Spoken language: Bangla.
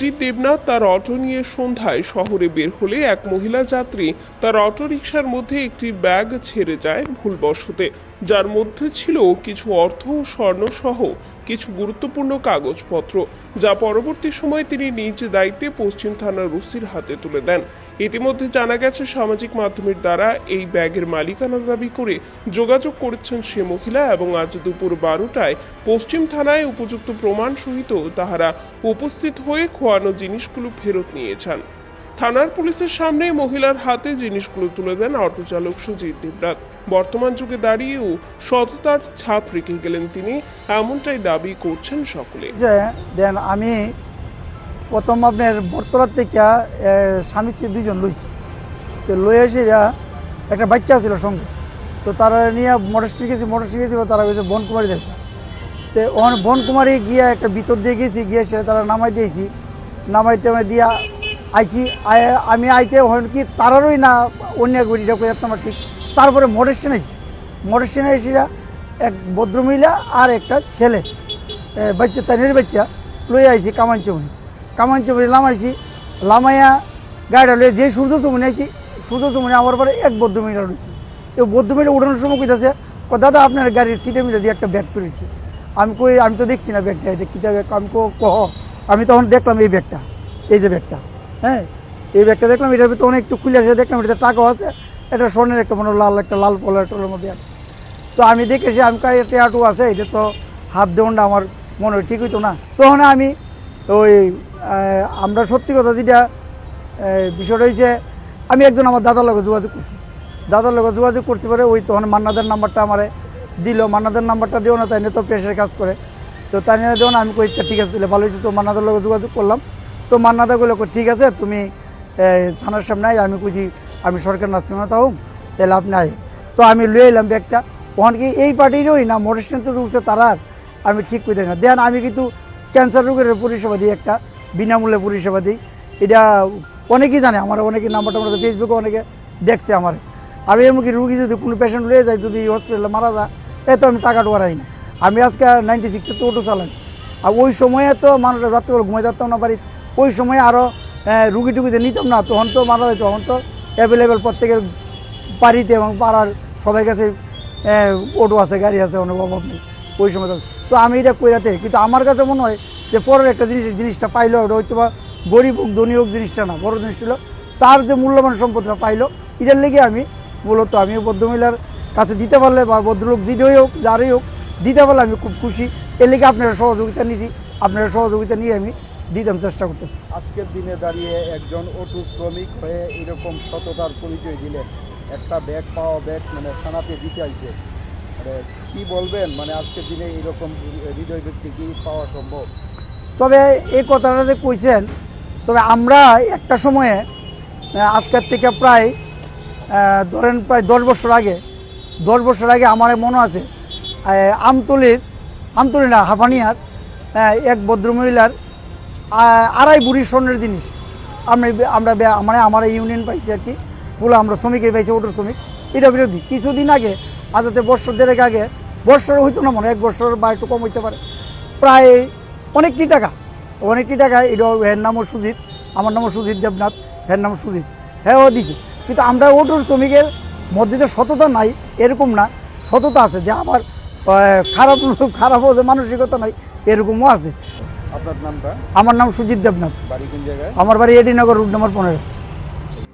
দেবনাথ তার অটো নিয়ে সন্ধ্যায় শহরে বের হলে এক মহিলা যাত্রী তার অটো রিকশার মধ্যে একটি ব্যাগ ছেড়ে যায় ভুলবশতে, যার মধ্যে ছিল কিছু অর্থ ও স্বর্ণসহ কিছু গুরুত্বপূর্ণ কাগজপত্র, যা পরবর্তী সময়ে তিনি নিজ দায়িত্বে পশ্চিম থানার রুসির হাতে তুলে দেন। ইতিমধ্যে জানা গেছে, সামাজিক মাধ্যমের দ্বারা এই ব্যাগের মালিকানা দাবি করে যোগাযোগ করেছেন সে মহিলা এবং আজ দুপুর বারোটায় পশ্চিম থানায় উপযুক্ত প্রমাণ সহিত তাহারা উপস্থিত হয়ে খোয়ানো জিনিসগুলো ফেরত নিয়েছেন। থানার পুলিশের সামনে মহিলার হাতে জিনিসগুলো তুলে দেন অটো চালক সুজিত দেবরাত বর্তমান যুগে দাঁড়িয়েও সততার ছাপ রেখে গেলেন তিনি, এমনটাই দাবি করছেন সকলে। যে, দেন আমি প্রথম আপনার বর্তলার থেকে স্বামী স্ত্রী দুইজন লইছে। তো লই এসে একটা বাচ্চা ছিল সঙ্গে। তো তারা নিয়ে মোটরস্ট্রি গেছি মোটরস্ট্রি গেছি তারা গেছে বনকুমারী দেখ। তো ওখানে বনকুমারী গিয়ে একটা ভিতর দিয়ে গেছি, গিয়ে সে তারা নামাই দিয়েছি। নামাই টামাই দিয়া আইছি আমি আইতে ওখানে কি, তারারই না, অন্য এক বেরিটা করে আমার ঠিক। তারপরে মোটর আইছি মোটর আইসিরা এক ভদ্রমহিলা আর একটা ছেলে বাচ্চা তানের বাচ্চা লই আইছি কামান চমনি কামান চমনি লামাইছি, লামাইয়া গাড়িটা লয়ে যে সূর্য চমনি আইছি সূর্য চমনি আমার পরে এক বৌদ্ধ মহিলা রয়েছে এই বৌদ্ধ মহিলা উঠানোর সময় কইতাছে "ও দাদা, আপনার গাড়ির সিটে মিলে দিয়ে একটা ব্যাগ পেরেছি আমি কই, আমি তো দেখছি না ব্যাগটা, এটা কী ব্যাগ? আমি কো কহ আমি তখন দেখলাম এই ব্যাগটা, এই যে ব্যাগটা হ্যাঁ? এই ব্যাগটা দেখলাম, এটার ভিতরে অনেক একটু খুলে আসে দেখলাম এটা টাকাও আছে, এটা স্বর্ণের একটা মনে লাল একটা, লাল পলার টোলের মধ্যে আছে তো আমি দেখেছি আমি কার একটা আটু আছে, এটা তো হাত দেওয়াটা আমার মনে হয় ঠিক হইতো না। তখন আমি ওই আমরা সত্যি কথা যেটা বিষয়টা হয়েছে আমি একজন আমার দাদার লগে যোগাযোগ করছি। দাদার লগে যোগাযোগ করছি পরে ওই তখন মান্নাদের নাম্বারটা আমারে দিল। মান্নাদের নাম্বারটা দিও না, তাই নিয়ে তো প্রেসের কাজ করে। তো তাই নিয়ে দেও না, আমি কই আচ্ছা ঠিক আছে, তাহলে ভালো হয়েছে। তো মান্নাদের লগে যোগাযোগ করলাম। তো মান্নাদা গুলো ঠিক আছে, তুমি থানার সামনে আয়, আমি কুচি আমি সরকার নার্সিংহোমে তাও তাহলে আপনি আয় তো আমি লয়ে এলাম ব্যাগটা। ওখানে কি, এই পার্টিরই না মোটর স্ট্যান্ড তো উঠছে আমি ঠিক করে না। দেন আমি কিন্তু ক্যান্সার রোগের পরিষেবা দিই একটা, বিনামূল্যে পরিষেবা দিই। এটা অনেকেই জানে, আমার অনেকে নাম্বারটা আমরা ফেসবুকে অনেকে দেখছে আমার। আমি এমনকি রুগী যদি কোনো পেশেন্ট লয়ে যায়, যদি হসপিটালে মারা যায়, এ তো আমি টাকা টোয়ারাই না। আমি আজকে নাইনটি সিক্সে তো অটো চালাই। আর ওই সময়ে তো মানুষ রাত্রে ঘুমাই থাকতাম না বাড়িতে। ওই সময় আরও রুগী টুগিতে নিতাম না। তখন তো মারা যায় তখন তো অ্যাভেলেবেল প্রত্যেকের বাড়িতে এবং পাড়ার সবাই কাছে অটো আছে, গাড়ি আছে, অনেক অভাব নেই। ওই সময় তো- আমি এটা কইরাতে কিন্তু আমার কাছে মনে হয় যে পরের একটা জিনিস, জিনিসটা পাইলো ওটা হয়তো বা গরিব হোক, ধনী হোক, জিনিসটা না, বড় জিনিস ছিল তার যে মূল্যবান সম্পদটা পাইলো, এটার লেগে আমি মূলত আমি ভদ্রমহিলার কাছে দিতে পারলে বা ভদ্রলোক দিতেই হোক, যারই হোক, দিতে পারলে আমি খুব খুশি। এর লেগে আপনারা সহযোগিতা নিয়েছি আপনারা সহযোগিতা নিয়ে আমি দিতাম চেষ্টা করতেছি। আজকের দিনে দাঁড়িয়ে একজন অটো শ্রমিক হয়ে এরকম সততার পরিচয় দিলেন। একটা ব্যাগ পাওয়া ব্যাগ মানে থানাতে দিতে আইছে। কি বলবেন? মানে আজকের দিনে এরকম হৃদয় ব্যক্তি কি পাওয়া সম্ভব? তবে এই কথাটা যে কইছেন, তবে আমরা একটা সময়ে আজকের থেকে প্রায় ধরেন প্রায় দশ বছর আগে, দশ বছর আগে আমার মনে আছে আমতলির, আমতলি না, হাফানিয়ার এক ভদ্রমহিলার আড়াই বুড়ি স্বর্ণের জিনিস। আমরা আমরা মানে আমার ইউনিয়ন পাইছি আর কি পুরো আমরা শ্রমিকের পাইছি অটো শ্রমিক। এটা বিরোধী। কিছুদিন আগে আজাতে বছর দেড়েক আগে বছর হইতো না মনে এক বছর বা একটু কম হইতে পারে। প্রায় অনেকটি টাকা অনেকটি টাকা এটা এর নামও সুজিত আমার নামও সুজিত দেবনাথ এর নাম সুজিত। হ্যাঁ ও দিছে। কিন্তু আমরা অটোর শ্রমিকের মধ্যে সততা নাই এরকম না সততা আছে যে আবার খারাপ লোক খারাপ যে মানসিকতা নাই এরকমও আছে। আপনার নামটা? আমার নাম সুজিত দেবনাথ। বাড়ি কোন জায়গায়? আমার বাড়ি এডিনগর রুট নম্বর পনেরো।